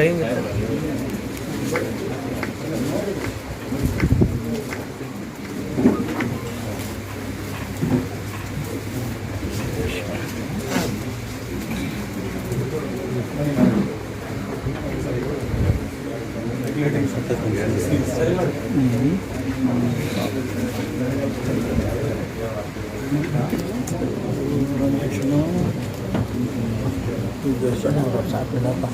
cái Tujuh, saya harap saat berapa?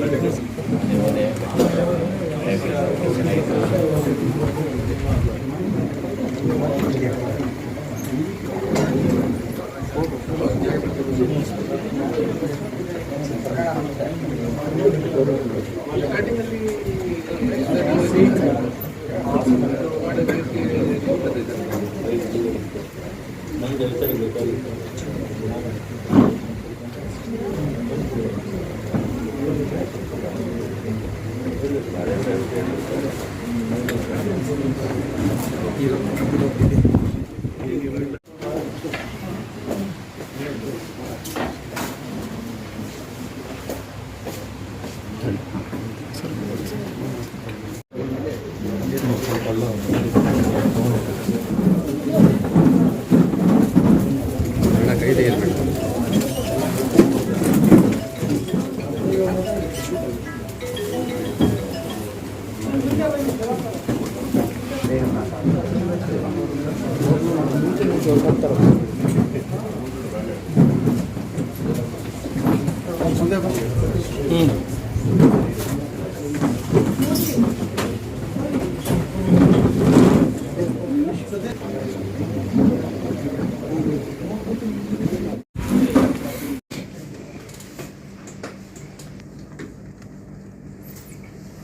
Gracias. ಕೈ ಕೈ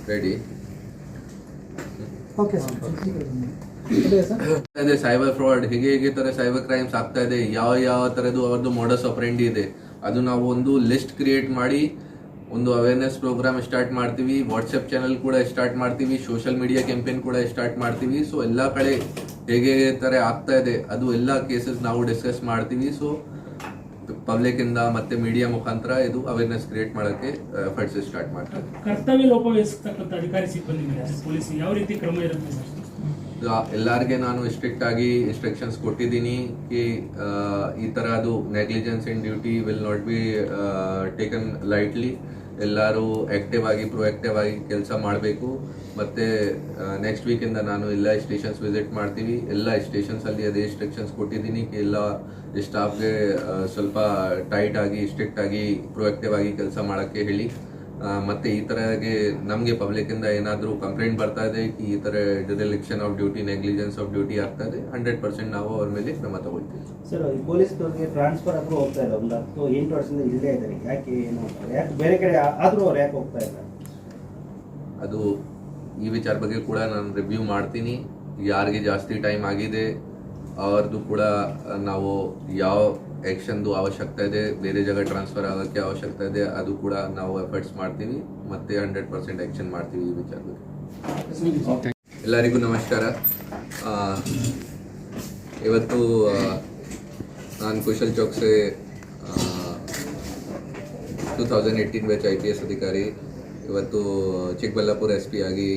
ready okay sir ಇದೆ sir ಇದೆ ಸೈಬರ್ ಫ್ರಾಡ್ ಹೇಗೆ ಹೇಗೆ ತರ ಸೈಬರ್ ಕ್ರೈಮ್ಸ್ ಆಗ್ತಾ ಇದೆ ಯಾವ ಯಾವ ತರದ್ದು ಅವ್ರದ್ದು ಮಾಡಸ್ ಆಪರೆಂಡಿ ಇದೆ. ಅದು ನಾವು ಒಂದು ಲಿಸ್ಟ್ ಕ್ರಿಯೇಟ್ ಮಾಡಿ, ಒಂದು ಅವೇರ್ನೆಸ್ ಪ್ರೋಗ್ರಾಮ್ ಸ್ಟಾರ್ಟ್ ಮಾಡ್ತೀವಿ ವಾಟ್ಸಪ್ ಚಾನಲ್ ಕೂಡ ಸ್ಟಾರ್ಟ್ ಮಾಡ್ತೀವಿ ಸೋಷಿಯಲ್ ಮೀಡಿಯಾ ಕ್ಯಾಂಪೇನ್ ಕೂಡ ಸ್ಟಾರ್ಟ್ ಮಾಡ್ತೀವಿ. ಸೊ ಎಲ್ಲ ಕಡೆ ಹೇಗೆ ಥರ ಆಗ್ತಾ ಇದೆ, ಅದು ಎಲ್ಲ ಕೇಸಸ್ ನಾವು ಡಿಸ್ಕಸ್ ಮಾಡ್ತೀವಿ. ಸೊ ಪಬ್ಲಿಕ್ ಇಂದ ಮತ್ತೆ ಮೀಡಿಯಾ ಮುಖಾಂತರ ಇದು ಅವೇರ್ನೆಸ್ ಕ್ರಿಯೇಟ್ ಮಾಡೋಕೆ ಎಫರ್ಟ್ಸ್ ಸ್ಟಾರ್ಟ್ ಮಾಡ್ತಾರೆ. ಕರ್ತವ್ಯ ಲೋಪವಹಿಸತಕ್ಕಂಥ ಅಧಿಕಾರಿ ಸಿಬ್ಬಂದಿ ಯಾವ ರೀತಿ ಕ್ರಮ ಇರುತ್ತೆ ಎಲ್ಲರಿಗೆ ನಾನು ಸ್ಟ್ರಿಕ್ಟ್ ಆಗಿ ಇನ್ಸ್ಟ್ರಕ್ಷನ್ಸ್ ಕೊಟ್ಟಿದ್ದೀನಿ ಕಿ ಈ ತರ ಅದು negligence in duty will not be taken lightly ಎಲ್ಲರೂ ಆಕ್ಟಿವ್ ಆಗಿ ಪ್ರೊಆಕ್ಟಿವ್ ಆಗಿ ಕೆಲಸ ಮಾಡಬೇಕು. ಮತ್ತೆ ನೆಕ್ಸ್ಟ್ ವೀಕಿಂದ ನಾನು ಎಲ್ಲ ಸ್ಟೇಷನ್ಸ್ ವಿಸಿಟ್ ಮಾಡ್ತೀವಿ. ಎಲ್ಲ ಸ್ಟೇಷನ್ಸ್ ಅಲ್ಲಿ ಅದೇ ಇನ್ಸ್ಟ್ರಕ್ಷನ್ಸ್ ಕೊಟ್ಟಿದ್ದೀನಿ ಎಲ್ಲ ಸ್ಟಾಫ್ಗೆ ಸ್ವಲ್ಪ ಟೈಟ್ ಆಗಿ ಸ್ಟ್ರಿಕ್ಟ್ ಆಗಿ ಪ್ರೊಆಕ್ಟಿವ್ ಆಗಿ ಕೆಲಸ ಮಾಡೋಕ್ಕೆ ಹೇಳಿ. ಮತ್ತೆ ಈ ತರಗೆ ನಮಗೆ ಪಬ್ಲಿಕ್ ಇಂದ ಏನಾದ್ರೂ ಕಂಪ್ಲೇಂಟ್ ಬರ್ತಾ ಇದೆ ಈ ತರ dereliction of duty negligence of duty ಆಗ್ತಾ ಇದೆ ಹಂಡ್ರೆಡ್ ಪರ್ಸೆಂಟ್ ನಾವು ಅವ್ರ ಮೇಲೆ ಕ್ರಮ ತಗೊಳ್ತೀವಿ ಸರ್ ಪೊಲೀಸ್ನವ್ರಿಗೆ ಟ್ರಾನ್ಸ್ಫರ್ ಆದ್ರೂ ಹೋಗ್ತಾ ಇಲ್ಲ ಒಂದು ಹತ್ತು ಎಂಟು ವರ್ಷದಿಂದ ಇಲ್ಲೇ ಇದ್ದಾರೆ ಯಾಕೆ ಏನು? ಯಾಕೆ ಬೇರೆ ಕಡೆ ಆದ್ರೂ ಅವ್ರು ಯಾಕೆ ಹೋಗ್ತಾ ಇಲ್ಲ ಅದು ಈ ವಿಚಾರ ಬಗ್ಗೆ ಕೂಡ ನಾನು ರಿವ್ಯೂ ಮಾಡ್ತೀನಿ ಯಾರಿಗೆ ಜಾಸ್ತಿ ಟೈಮ್ ಆಗಿದೆ ಅವ್ರದ್ದು ಕೂಡ ನಾವು ಯಾವ ಆ್ಯಕ್ಷನ್ದು ಅವಶ್ಯಕತೆ ಇದೆ, ಬೇರೆ ಜಾಗ ಟ್ರಾನ್ಸ್ಫರ್ ಆಗೋಕ್ಕೆ ಅವಶ್ಯಕತೆ ಇದೆ, ಅದು ಕೂಡ ನಾವು ಎಫರ್ಟ್ಸ್ ಮಾಡ್ತೀವಿ, ಮತ್ತೆ ಹಂಡ್ರೆಡ್ ಪರ್ಸೆಂಟ್ ಆ್ಯಕ್ಷನ್ ಮಾಡ್ತೀವಿ ಈ ವಿಚಾರ ಎಲ್ಲರಿಗೂ ನಮಸ್ಕಾರ. ಇವತ್ತು ನಾನು Kushal Chowksey two thousand eighteen batch I P S ಅಧಿಕಾರಿ, ಇವತ್ತು ಚಿಕ್ಕಬಳ್ಳಾಪುರ ಎಸ್ ಪಿ ಆಗಿ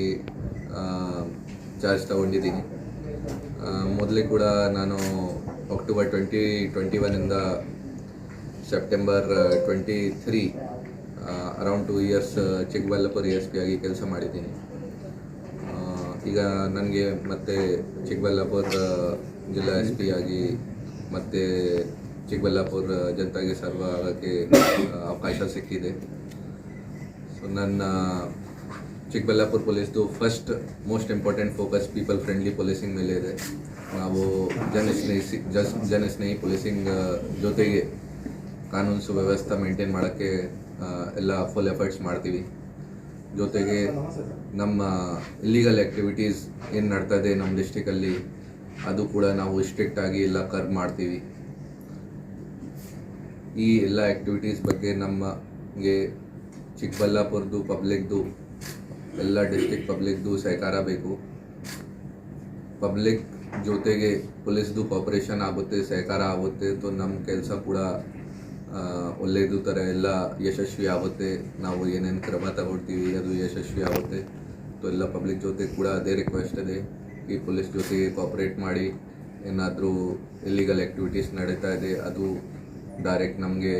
ಚಾರ್ಜ್ ತಗೊಂಡಿದ್ದೀನಿ. ಮೊದಲೇ ಕೂಡ ನಾನು October twenty twenty ಒನ್ನಿಂದ September twenty three around two years Chikkaballapur S P ಆಗಿ ಕೆಲಸ ಮಾಡಿದ್ದೀನಿ. ಆ, ಈಗ ನನಗೆ ಮತ್ತೆ ಚಿಕ್ಕಬಳ್ಳಾಪುರ ಜಿಲ್ಲಾ ಎಸ್ ಪಿ ಆಗಿ ಮತ್ತು ಚಿಕ್ಕಬಳ್ಳಾಪುರ ಜನತಾಗೆ ಸರ್ವ ಆಗೋಕ್ಕೆ ಅವಕಾಶ ಸಿಕ್ಕಿದೆ. ಸೊ ನನ್ನ Chikkaballapur ಪೊಲೀಸ್ದು first most important focus people friendly policing ಮೇಲೆ ಇದೆ. ನಾವು ಜನಸ್ನೇಹಿ ಜಸ್ ಜನಸ್ನೇಹಿ ಪೊಲೀಸಿಂಗ್ ಜೊತೆಗೆ ಕಾನೂನು ಸುವ್ಯವಸ್ಥೆ ಮೇಂಟೈನ್ ಮಾಡೋಕ್ಕೆ ಎಲ್ಲ ಫುಲ್ ಎಫರ್ಟ್ಸ್ ಮಾಡ್ತೀವಿ. ಜೊತೆಗೆ ನಮ್ಮ ಇಲ್ಲಿಗಲ್ ಆ್ಯಕ್ಟಿವಿಟೀಸ್ ಏನು ನಡ್ತಾ ಇದೆ ನಮ್ಮ ಡಿಸ್ಟಿಕಲ್ಲಿ ಅದು ಕೂಡ ನಾವು ಸ್ಟ್ರಿಕ್ಟ್ ಆಗಿ ಎಲ್ಲ ಕರ್, ಮಾಡ್ತೀವಿ. ಈ ಎಲ್ಲ ಆ್ಯಕ್ಟಿವಿಟೀಸ್ ಬಗ್ಗೆ ನಮಗೆ ಚಿಕ್ಕಬಳ್ಳಾಪುರದ್ದು ಪಬ್ಲಿಕ್ದು ಎಲ್ಲ ಡಿಸ್ಟಿಕ್ ಪಬ್ಲಿಕ್ದು ಸಹಕಾರ ಬೇಕು. ಪಬ್ಲಿಕ್ ಜೊತೆಗೆ ಪೊಲೀಸ್ದು ಕಾಪ್ರೇಷನ್ ಆಗುತ್ತೆ, ಸಹಕಾರ ಆಗುತ್ತೆ ತೊ ನಮ್ಮ ಕೆಲಸ ಕೂಡ ಒಳ್ಳೆಯದು ಥರ ಎಲ್ಲ ಯಶಸ್ವಿ ಆಗುತ್ತೆ. ನಾವು ಏನೇನು ಕ್ರಮ ತಗೊಳ್ತೀವಿ, ಅದು ಯಶಸ್ವಿ ಆಗುತ್ತೆ. ಸೊ ಎಲ್ಲ ಪಬ್ಲಿಕ್ ಜೊತೆ ಕೂಡ ಅದೇ ರಿಕ್ವೆಸ್ಟ್ ಇದೆ. ಈ ಪೊಲೀಸ್ ಜೊತೆಗೆ ಕಾಪರೇಟ್ ಮಾಡಿ, ಏನಾದರೂ ಇಲ್ಲಿಗಲ್ ಆ್ಯಕ್ಟಿವಿಟೀಸ್ ನಡೀತಾ ಇದೆ, ಅದು ಡೈರೆಕ್ಟ್ ನಮಗೆ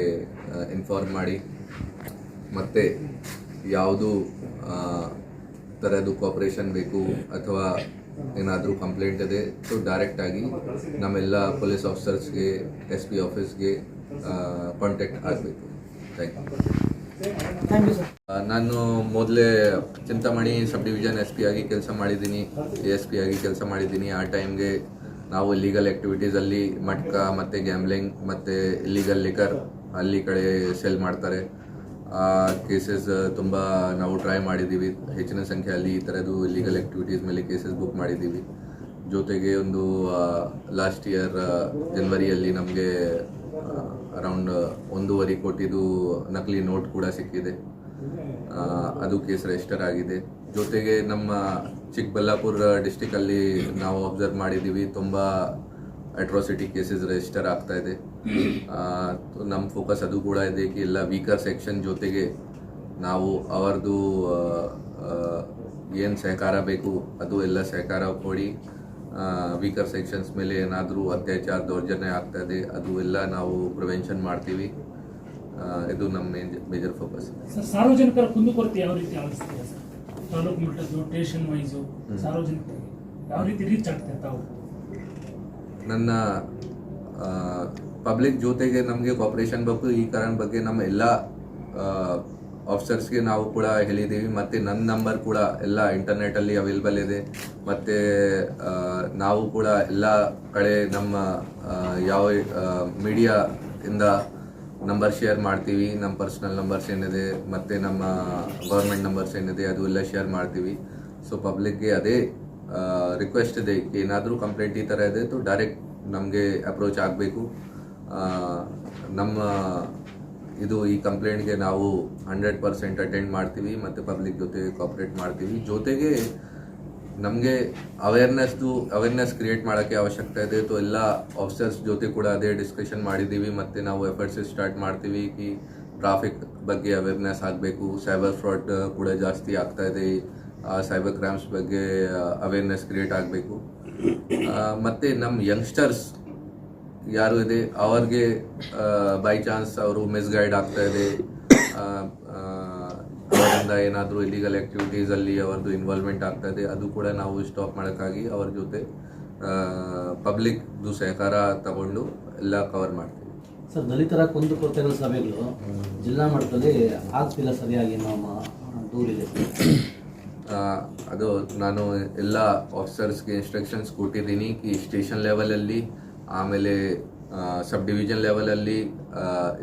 ಇನ್ಫಾರ್ಮ್ ಮಾಡಿ. ಮತ್ತು, ಯಾವುದು ಥರದ್ದು ಕೋಪ್ರೇಷನ್ ಬೇಕು ಅಥವಾ ಏನಾದರೂ ಕಂಪ್ಲೇಂಟ್ ಇದೆ ಸೊ ಡೈರೆಕ್ಟಾಗಿ ನಮ್ಮೆಲ್ಲ ಪೊಲೀಸ್ ಆಫೀಸರ್ಸ್ಗೆ ಎಸ್ ಪಿ ಆಫೀಸ್ಗೆ ಕಾಂಟ್ಯಾಕ್ಟ್ ಆಗಬೇಕು. ಥ್ಯಾಂಕ್ ಯು ನಾನು ಮೊದಲೇ Chintamani sub division S P ಆಗಿ ಕೆಲಸ ಮಾಡಿದ್ದೀನಿ ಎ ಎಸ್ ಪಿ ಆಗಿ ಕೆಲಸ ಮಾಡಿದ್ದೀನಿ. ಆ ಟೈಮ್ಗೆ ನಾವು ಇಲ್ಲಿಗಲ್ ಆ್ಯಕ್ಟಿವಿಟೀಸಲ್ಲಿ ಮಟ್ಕ ಮತ್ತು ಗ್ಯಾಮ್ಲಿಂಗ್ ಮತ್ತು ಇಲ್ಲಿಗಲ್ ಲಿಕರ್ ಅಲ್ಲಿ ಕಡೆ ಸೆಲ್ ಮಾಡ್ತಾರೆ. ಕೇಸಸ್ ತುಂಬ ನಾವು ಟ್ರೈ ಮಾಡಿದ್ದೀವಿ. ಹೆಚ್ಚಿನ ಸಂಖ್ಯೆಯಲ್ಲಿ ಈ ಥರದ್ದು ಇಲ್ಲಿಗಲ್ ಆ್ಯಕ್ಟಿವಿಟೀಸ್ ಮೇಲೆ ಕೇಸಸ್ ಬುಕ್ ಮಾಡಿದ್ದೀವಿ. ಜೊತೆಗೆ ಒಂದು ಲಾಸ್ಟ್ ಇಯರ್ ಜನ್ವರಿಯಲ್ಲಿ ನಮಗೆ ಅರೌಂಡ್ ಒಂದೂವರೆ ಕೋಟಿದು ನಕಲಿ ನೋಟ್ ಕೂಡ ಸಿಕ್ಕಿದೆ. ಅದು ಕೇಸ್ ರಿಜಿಸ್ಟರ್ ಆಗಿದೆ. ಜೊತೆಗೆ ನಮ್ಮ ಚಿಕ್ಕಬಳ್ಳಾಪುರ ಡಿಸ್ಟಿಕಲ್ಲಿ ನಾವು ಅಬ್ಸರ್ವ್ ಮಾಡಿದ್ದೀವಿ. ತುಂಬ ಅಟ್ರಾಸಿಟಿ ಕೇಸಸ್ ರಿಜಿಸ್ಟರ್ ಆಗ್ತಾ ಇದೆ. ನಮ್ಮ ಫೋಕಸ್ ಅದು ಕೂಡ ಇದೆ ಕಿ ಎಲ್ಲ ವೀಕರ್ ಸೆಕ್ಷನ್ ಜೊತೆಗೆ ನಾವು ಅವರದು ಏನು ಸಹಕಾರ ಬೇಕು ಅದು ಎಲ್ಲ ಸಹಕಾರ ಕೊಡಿ. ವೀಕರ್ ಸೆಕ್ಷನ್ಸ್ ಮೇಲೆ ಏನಾದರೂ ಅತ್ಯಾಚಾರ ದೌರ್ಜನ್ಯ ಆಗ್ತಾ ಇದೆ ಅದು ಎಲ್ಲ ನಾವು ಪ್ರಿವೆನ್ಷನ್ ಮಾಡ್ತೀವಿ. ಇದು ನಮ್ಮ ಮೇಜರ್ ಫೋಕಸ್ ಸರ್ ಸಾರ್ವಜನಿಕರ ಕುಂದುಕೊರತೆ ಯಾವ ರೀತಿ ಆಲಿಸ್ತೀರಾ ಸರ್? ತಾಲೂಕು ಮಟ್ಟದ್ದು ಸ್ಟೇಷನ್ ವೈಸು ಸಾರ್ವಜನಿಕರಿಗೆ ಯಾವ ರೀತಿ ರೀಚ್ ತಾವು? ನನ್ನ ಪಬ್ಲಿಕ್ ಜೊತೆಗೆ ನಮಗೆ ಕಾಪರೇಷನ್ ಬೇಕು. ಈ ಕಾರಣ ಬಗ್ಗೆ ನಮ್ಮ ಎಲ್ಲ ಆಫೀಸರ್ಸ್ಗೆ ನಾವು ಕೂಡ ಹೇಳಿದ್ದೀವಿ ಮತ್ತು ನನ್ನ ನಂಬರ್ ಕೂಡ ಎಲ್ಲ ಇಂಟರ್ನೆಟಲ್ಲಿ ಅವೈಲೇಬಲ್ ಇದೆ. ಮತ್ತು ನಾವು ಕೂಡ ಎಲ್ಲ ಕಡೆ ನಮ್ಮ ಯಾವ ಮೀಡಿಯಾ ಇಂದ ನಂಬರ್ ಶೇರ್ ಮಾಡ್ತೀವಿ. ನಮ್ಮ ಪರ್ಸ್ನಲ್ ನಂಬರ್ಸ್ ಏನಿದೆ, ಮತ್ತು ನಮ್ಮ ಗೌರ್ಮೆಂಟ್ ನಂಬರ್ಸ್ ಏನಿದೆ, ಅದು ಎಲ್ಲ ಶೇರ್ ಮಾಡ್ತೀವಿ. ಸೊ ಪಬ್ಲಿಕ್ಗೆ ಅದೇ ರಿಕ್ವೆಸ್ಟ್ ಇದೆ. ಏನಾದರೂ ಕಂಪ್ಲೇಂಟ್ ಈ ಥರ ಇದೆ ಸೊ ಡೈರೆಕ್ಟ್ ನಮಗೆ ಅಪ್ರೋಚ್ ಆಗಬೇಕು. ನಮ್ಮ ಇದು ಈ ಕಂಪ್ಲೇಂಟ್ಗೆ ನಾವು ಹಂಡ್ರೆಡ್ ಪರ್ಸೆಂಟ್ ಅಟೆಂಡ್ ಮಾಡ್ತೀವಿ ಮತ್ತು ಪಬ್ಲಿಕ್ ಜೊತೆ ಕಾಪ್ರೇಟ್ ಮಾಡ್ತೀವಿ. ಜೊತೆಗೆ ನಮಗೆ ಅವೇರ್ನೆಸ್ದು ಅವೇರ್ನೆಸ್ ಕ್ರಿಯೇಟ್ ಮಾಡೋಕ್ಕೆ ಅವಶ್ಯಕತೆ ಇದೆ. ಸೊ ಎಲ್ಲ ಆಫೀಸರ್ಸ್ ಜೊತೆ ಕೂಡ ಅದೇ ಡಿಸ್ಕಷನ್ ಮಾಡಿದ್ದೀವಿ. ಮತ್ತು ನಾವು ಎಫರ್ಟ್ಸ್ ಸ್ಟಾರ್ಟ್ ಮಾಡ್ತೀವಿ ಕಿ ಟ್ರಾಫಿಕ್ ಬಗ್ಗೆ ಅವೇರ್ನೆಸ್ ಆಗಬೇಕು. ಸೈಬರ್ ಫ್ರಾಡ್ ಕೂಡ ಜಾಸ್ತಿ ಆಗ್ತಾ ಇದೆ. ಸೈಬರ್ ಕ್ರೈಮ್ಸ್ ಬಗ್ಗೆ ಅವೇರ್ನೆಸ್ ಕ್ರಿಯೇಟ್ ಆಗಬೇಕು. ಮತ್ತು ನಮ್ಮ ಯಂಗ್ಸ್ಟರ್ಸ್ ಯಾರು ಇದೆ? ಅವ್ರಿಗೆ ಬೈ ಚಾನ್ಸ್ ಅವರು ಮಿಸ್ಗೈಡ್ ಆಗ್ತಾ ಇದೆ. ಅವರಿಂದ ಏನಾದರೂ ಇಲಿಗಲ್ ಆಕ್ಟಿವಿಟೀಸ್ ಅಲ್ಲಿ ಅವರದು ಇನ್ವಾಲ್ವ್ಮೆಂಟ್ ಆಗ್ತಾ ಇದೆ. ಅದು ಕೂಡ ನಾವು ಸ್ಟಾಪ್ ಮಾಡೋಕ್ಕಾಗಿ ಅವ್ರ ಜೊತೆ ಪಬ್ಲಿಕ್ದು ಸಹಕಾರ ತಗೊಂಡು ಎಲ್ಲ ಕವರ್ ಮಾಡ್ತೀವಿ. ಸರ್ ದಲಿತರ ಕುಂದುಕೊರತೆಗಳ ಸಭೆಗಳು ಜಿಲ್ಲಾ ಮಟ್ಟದಲ್ಲಿ ಆಗ್ತಿಲ್ಲ ಸರಿಯಾಗಿ ನಮ್ಮ ದೂರಿದೆ ಅದು ನಾನು ಎಲ್ಲ ಆಫೀಸರ್ಸ್ಗೆ ಇನ್ಸ್ಟ್ರಕ್ಷನ್ಸ್ ಕೊಟ್ಟಿದ್ದೀನಿ. ಈ ಸ್ಟೇಷನ್ ಲೆವೆಲಲ್ಲಿ ಆಮೇಲೆ ಸಬ್ ಡಿವಿಷನ್ ಲೆವೆಲಲ್ಲಿ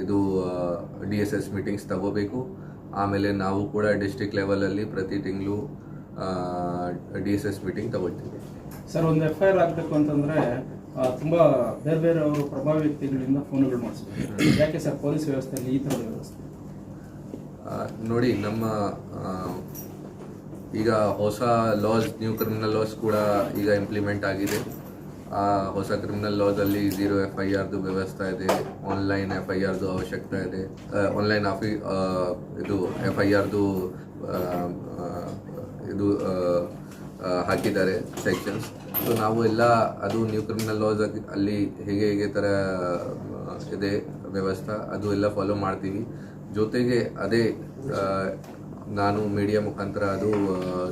ಇದು ಡಿ ಎಸ್ ಎಸ್ ಮೀಟಿಂಗ್ಸ್ ತಗೋಬೇಕು. ಆಮೇಲೆ ನಾವು ಕೂಡ ಡಿಸ್ಟ್ರಿಕ್ಟ್ ಲೆವೆಲಲ್ಲಿ ಪ್ರತಿ ತಿಂಗಳು ಡಿ ಎಸ್ ಎಸ್ ಮೀಟಿಂಗ್ ತಗೊಳ್ತೀವಿ. ಸರ್ ಒಂದು ಎಫ್ ಐ ಆರ್ ಆಗಬೇಕು ಅಂತಂದರೆ ತುಂಬ ತುಂಬಾ ಬೇರೆ ಬೇರೆ ಅವರು ಪ್ರಭಾವಿ ವ್ಯಕ್ತಿಗಳಿಂದ ಫೋನ್ಗಳು ಮಾಡಿಸ್ಬೇಕು. ಯಾಕೆ ಸರ್ ಪೊಲೀಸ್ ವ್ಯವಸ್ಥೆಯಲ್ಲಿ ಈ ಥರದ ವ್ಯವಸ್ಥೆ? ನೋಡಿ ನಮ್ಮ ಈಗ ಹೊಸ ಲಾಸ್ ನ್ಯೂ ಕ್ರಿಮಿನಲ್ ಲಾಸ್ ಕೂಡ ಈಗ ಇಂಪ್ಲಿಮೆಂಟ್ ಆಗಿದೆ. ಆ ಹೊಸ ಕ್ರಿಮಿನಲ್ ಲಾದಲ್ಲಿ ಝೀರೋ ಎಫ್ ಐ ಆರ್ದು ವ್ಯವಸ್ಥೆ ಇದೆ ಆನ್ಲೈನ್ ಎಫ್ ಐ ಆರ್ದು ಅವಶ್ಯಕತೆ ಇದೆ ಆನ್ಲೈನ್ ಆಫಿ ಇದು ಎಫ್ ಐ ಆರ್ದು ಇದು ಹಾಕಿದ್ದಾರೆ ಸೆಕ್ಷನ್ಸ್ ಸೊ ನಾವು ಎಲ್ಲ, ಅದು ನ್ಯೂ ಕ್ರಿಮಿನಲ್ ಲಾಸ್ ಅಲ್ಲಿ ಹೇಗೆ ಹೇಗೆ ಥರ ಇದೆ ವ್ಯವಸ್ಥೆ, ಅದು ಎಲ್ಲ ಫಾಲೋ ಮಾಡ್ತೀವಿ. ಜೊತೆಗೆ ಅದೇ ನಾನು ಮೀಡಿಯಾ ಮುಖಾಂತರ ಅದು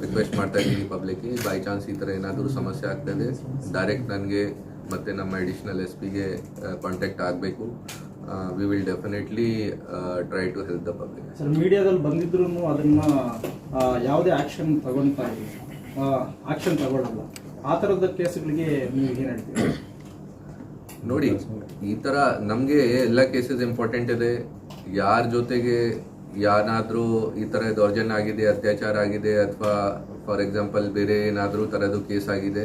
ರಿಕ್ವೆಸ್ಟ್ ಮಾಡ್ತಾ ಇದ್ದೀನಿ ಪಬ್ಲಿಕ್ಗೆ ಬೈ ಚಾನ್ಸ್ ಈ ಥರ ಏನಾದರೂ ಸಮಸ್ಯೆ ಆಗ್ತದೆ ಡೈರೆಕ್ಟ್ ನನಗೆ ಮತ್ತು ನಮ್ಮ ಅಡಿಷ್ನಲ್ ಎಸ್ ಪಿಗೆ ಕಾಂಟ್ಯಾಕ್ಟ್ ಆಗಬೇಕು. We will definitely try to help the public sir ಮೀಡಿಯಾದಲ್ಲಿ ಬಂದಿದ್ರು ಅದನ್ನು ಯಾವುದೇ ಆ್ಯಕ್ಷನ್ ತಗೊಳ್ತಾ ಇಲ್ಲ. ಆ್ಯಕ್ಷನ್ ತಗೊಳ್ಳಲ್ಲ ಆ ಥರದ ಕೇಸ್ಗಳಿಗೆ ನೀವು ಏನು ಹೇಳ್ತೀರಿ? ನೋಡಿ ಈ ಥರ ನಮಗೆ ಎಲ್ಲ ಕೇಸಸ್ ಇಂಪಾರ್ಟೆಂಟ್ ಇದೆ. ಯಾರ ಜೊತೆಗೆ ಯಾರಾದ್ರೂ ಈ ಥರ ದೌರ್ಜನ್ಯ ಆಗಿದೆ ಅತ್ಯಾಚಾರ ಆಗಿದೆ ಅಥವಾ ಫಾರ್ ಎಕ್ಸಾಂಪಲ್ ಬೇರೆ ಏನಾದರೂ ಥರದ್ದು ಕೇಸ್ ಆಗಿದೆ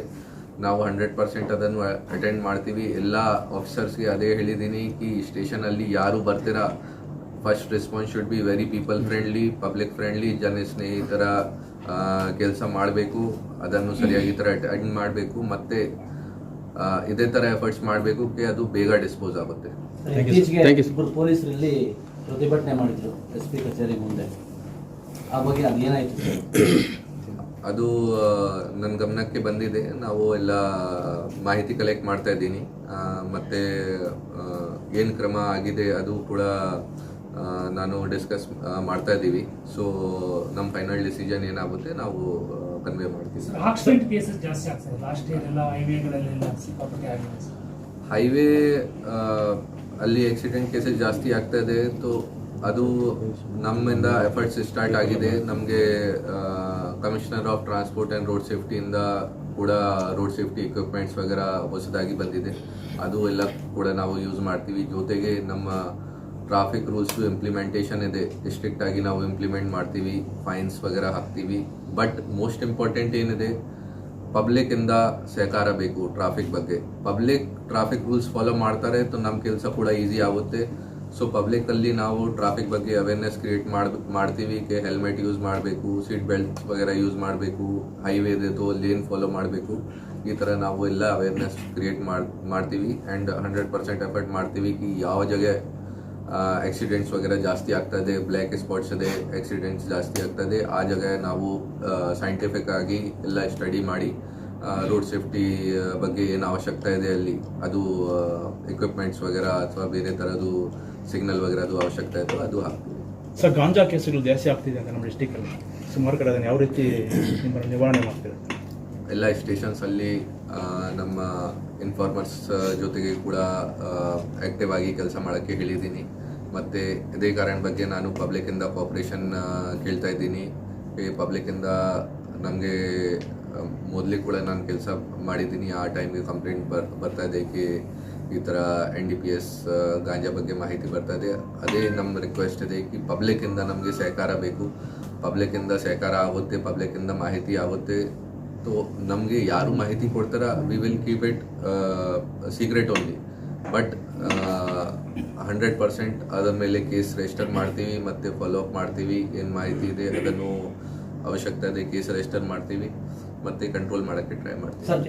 ನಾವು ಹಂಡ್ರೆಡ್ ಪರ್ಸೆಂಟ್ ಅದನ್ನು ಅಟೆಂಡ್ ಮಾಡ್ತೀವಿ. ಎಲ್ಲ ಆಫೀಸರ್ಸ್ಗೆ ಅದೇ ಹೇಳಿದ್ದೀನಿ ಕಿ ಸ್ಟೇಷನಲ್ಲಿ ಯಾರು ಬರ್ತೀರಾ? First response should be very people friendly public friendly ಜನ ಸ್ನೇಹಿತರ ಕೆಲಸ ಮಾಡಬೇಕು ಅದನ್ನು ಸರಿಯಾಗಿ ಥರ ಅಟೆಂಡ್ ಮಾಡಬೇಕು ಮತ್ತೆ ಇದೇ ಥರ ಎಫರ್ಟ್ಸ್ ಮಾಡಬೇಕು ಅದು ಬೇಗ ಡಿಸ್ಪೋಸ್ ಆಗುತ್ತೆ. ಪ್ರತಿಭಟನೆ ಮಾಡಿದ್ರು ಎಸ್ ಪಿ ಕಚೇರಿ ಮುಂದೆ. ಆ ಬಗ್ಗೆ ಅದೇನಾಯ್ತು ಅದು ನನ್ನ ಗಮನಕ್ಕೆ ಬಂದಿದೆ. ನಾವು ಎಲ್ಲ ಮಾಹಿತಿ ಕಲೆಕ್ಟ್ ಮಾಡ್ತಾ ಇದ್ದೀನಿ. ಮತ್ತೆ ಏನು ಕ್ರಮ ಆಗಿದೆ ಅದು ಕೂಡ ನಾನು ಡಿಸ್ಕಸ್ ಮಾಡ್ತಾ ಇದ್ದೀವಿ. ಸೊ ನಮ್ಮ ಫೈನಲ್ ಡಿಸಿಷನ್ ಏನಾಗುತ್ತೆ ನಾವು ಕನ್ವೆ ಮಾಡ್ತೀವಿ. ಸರ್ ಆಕ್ಸಿಡೆಂಟ್ ಕೇಸಸ್ ಜಾಸ್ತಿ ಆಗ್ತದೆ ಲಾಸ್ಟ್ ಇಯರ್ ಎಲ್ಲ ಹೈವೇಗಳಲ್ಲೆಲ್ಲ ಸಿಕ್ಕಾಪಟ್ಟೆ ಆಗಿದೆ. ಹೈವೇ ಅಲ್ಲಿ ಆಕ್ಸಿಡೆಂಟ್ ಕೇಸಸ್ ಜಾಸ್ತಿ ಆಗ್ತಾ ಇದೆ ಸೊ ಅದು ನಮ್ಮಿಂದ ಎಫರ್ಟ್ಸ್ ಸ್ಟಾರ್ಟ್ ಆಗಿದೆ. ನಮಗೆ commissioner of transport and road ಸೇಫ್ಟಿಯಿಂದ ಕೂಡ ರೋಡ್ ಸೇಫ್ಟಿ ಎಕ್ವಿಪ್ಮೆಂಟ್ಸ್ ವಗೇರ ಹೊಸದಾಗಿ ಬಂದಿದೆ. ಅದು ಎಲ್ಲ ಕೂಡ ನಾವು ಯೂಸ್ ಮಾಡ್ತೀವಿ. ಜೊತೆಗೆ ನಮ್ಮ ಟ್ರಾಫಿಕ್ ರೂಲ್ಸ್ ಇಂಪ್ಲಿಮೆಂಟೇಷನ್ ಇದೆ. ಡಿಸ್ಟ್ರಿಕ್ಟಾಗಿ ನಾವು ಇಂಪ್ಲಿಮೆಂಟ್ ಮಾಡ್ತೀವಿ. ಫೈನ್ಸ್ ವಗೇರ ಹಾಕ್ತೀವಿ. ಬಟ್ ಮೋಸ್ಟ್ ಇಂಪಾರ್ಟೆಂಟ್ ಏನಿದೆ ಪಬ್ಲಿಕ್ ಇಂದ ಸಹಕಾರ ಬೇಕು ಟ್ರಾಫಿಕ್ ಬಗ್ಗೆ. ಪಬ್ಲಿಕ್ ಟ್ರಾಫಿಕ್ ರೂಲ್ಸ್ ಫಾಲೋ ಮಾಡ್ತಾರೆ ಸೊ ನಮ್ಮ ಕೆಲಸ ಕೂಡ ಈಸಿ ಆಗುತ್ತೆ. ಸೊ ಪಬ್ಲಿಕ್ ಅಲ್ಲಿ ನಾವು ಟ್ರಾಫಿಕ್ ಬಗ್ಗೆ ಅವೇರ್ನೆಸ್ ಕ್ರಿಯೇಟ್ ಮಾಡಿ ಮಾಡ್ತೀವಿ. ಕೆ ಹೆಲ್ಮೆಟ್ ಯೂಸ್ ಮಾಡಬೇಕು ಸೀಟ್ ಬೆಲ್ಟ್ ವಗೇರ ಯೂಸ್ ಮಾಡಬೇಕು ಹೈವೇ ಇದೆ ತೋ ಲೇನ್ ಫಾಲೋ ಮಾಡಬೇಕು. ಈ ಥರ ನಾವು ಎಲ್ಲ ಅವೇರ್ನೆಸ್ ಕ್ರಿಯೇಟ್ ಮಾಡ್ತೀವಿ. ಆ್ಯಂಡ್ ಹಂಡ್ರೆಡ್ ಪರ್ಸೆಂಟ್ ಎಫರ್ಟ್ ಮಾಡ್ತೀವಿ. ಕಿ ಯಾವ ಜಾಗ ಆಕ್ಸಿಡೆಂಟ್ಸ್ ವಗೇರ ಜಾಸ್ತಿ ಆಗ್ತದೆ ಬ್ಲ್ಯಾಕ್ ಸ್ಪಾಟ್ಸ್ ಇದೆ ಆಕ್ಸಿಡೆಂಟ್ಸ್ ಜಾಸ್ತಿ ಆಗ್ತದೆ. ಆ ಜಾಗ ನಾವು ಸೈಂಟಿಫಿಕ್ ಆಗಿ ಎಲ್ಲ ಸ್ಟಡಿ ಮಾಡಿ ರೋಡ್ ಸೇಫ್ಟಿ ಬಗ್ಗೆ ಏನು ಅವಶ್ಯಕತೆ ಇದೆ ಅಲ್ಲಿ ಅದು ಎಕ್ವಿಪ್ಮೆಂಟ್ಸ್ ವಗೇರ ಅಥವಾ ಬೇರೆ ಥರದ್ದು ಸಿಗ್ನಲ್ ವಗೇರ ಅದು ಅವಶ್ಯಕತೆ ಇದೆ ಅದು ಹಾಕ್ತೀವಿ. ಸರ್ ಗಾಂಜಾ ಕೇಸುಗಳು ಜಾಸ್ತಿ ಆಗ್ತಿದೆ ಅಂತ ನಮ್ಮ ಡಿಸ್ಟಿಕಲ್ಲಿ ಸುಮಾರು ಕಡೆ ಅದನ್ನು ಯಾವ ರೀತಿ ನಿಮ್ಮ ನಿವಾರಣೆ ಮಾಡ್ತೀರ? ಎಲ್ಲ ಸ್ಟೇಷನ್ಸ್ ಅಲ್ಲಿ ನಮ್ಮ ಇನ್ಫಾರ್ಮರ್ಸ್ ಜೊತೆಗೆ ಕೂಡ ಆಕ್ಟಿವ್ ಆಗಿ ಕೆಲಸ ಮಾಡೋಕ್ಕೆ ಹೇಳಿದ್ದೀನಿ. ಮತ್ತು ಇದೇ ಕಾರಣ ಬಗ್ಗೆ ನಾನು ಪಬ್ಲಿಕ್ಕಿಂದ ಕಾಪ್ರೇಷನ್ ಕೇಳ್ತಾ ಇದ್ದೀನಿ. ಈ ಪಬ್ಲಿಕ್ಕಿಂದ ನಮಗೆ ಮೊದಲೇ ಕೂಡ ನಾನು ಕೆಲಸ ಮಾಡಿದ್ದೀನಿ. ಆ ಟೈಮಿಗೆ ಕಂಪ್ಲೇಂಟ್ ಬರ್, ಬರ್ತಾ ಇದೆ ಕಿ, ಈ ಥರ N D P S ganja ಬಗ್ಗೆ ಮಾಹಿತಿ ಬರ್ತಾ ಇದೆ. ಅದೇ ನಮ್ಮ ರಿಕ್ವೆಸ್ಟ್ ಇದೆ ಕಿ ಪಬ್ಲಿಕ್ಕಿಂದ ನಮಗೆ ಸಹಕಾರ ಬೇಕು. ಪಬ್ಲಿಕ್ಕಿಂದ ಸಹಕಾರ ಆಗುತ್ತೆ ಪಬ್ಲಿಕ್ಕಿಂದ ಮಾಹಿತಿ ಆಗುತ್ತೆ. ಸೊ ನಮಗೆ ಯಾರು ಮಾಹಿತಿ ಕೊಡ್ತಾರ we will keep it secret only but hundred percent ಅದರ ಮೇಲೆ ಕೇಸ್ ರಿಜಿಸ್ಟರ್ ಮಾಡ್ತೀವಿ, ಮತ್ತು ಫಾಲೋ ಅಪ್ ಮಾಡ್ತೀವಿ, ಏನು ಮಾಹಿತಿ ಇದೆ ಅದನ್ನು ಅವಶ್ಯಕತೆ ಇದೆ, ಕೇಸ್ ರಿಜಿಸ್ಟರ್ ಮಾಡ್ತೀವಿ, ಮತ್ತು ಕಂಟ್ರೋಲ್ ಮಾಡೋಕ್ಕೆ ಟ್ರೈ ಮಾಡ್ತೀವಿ.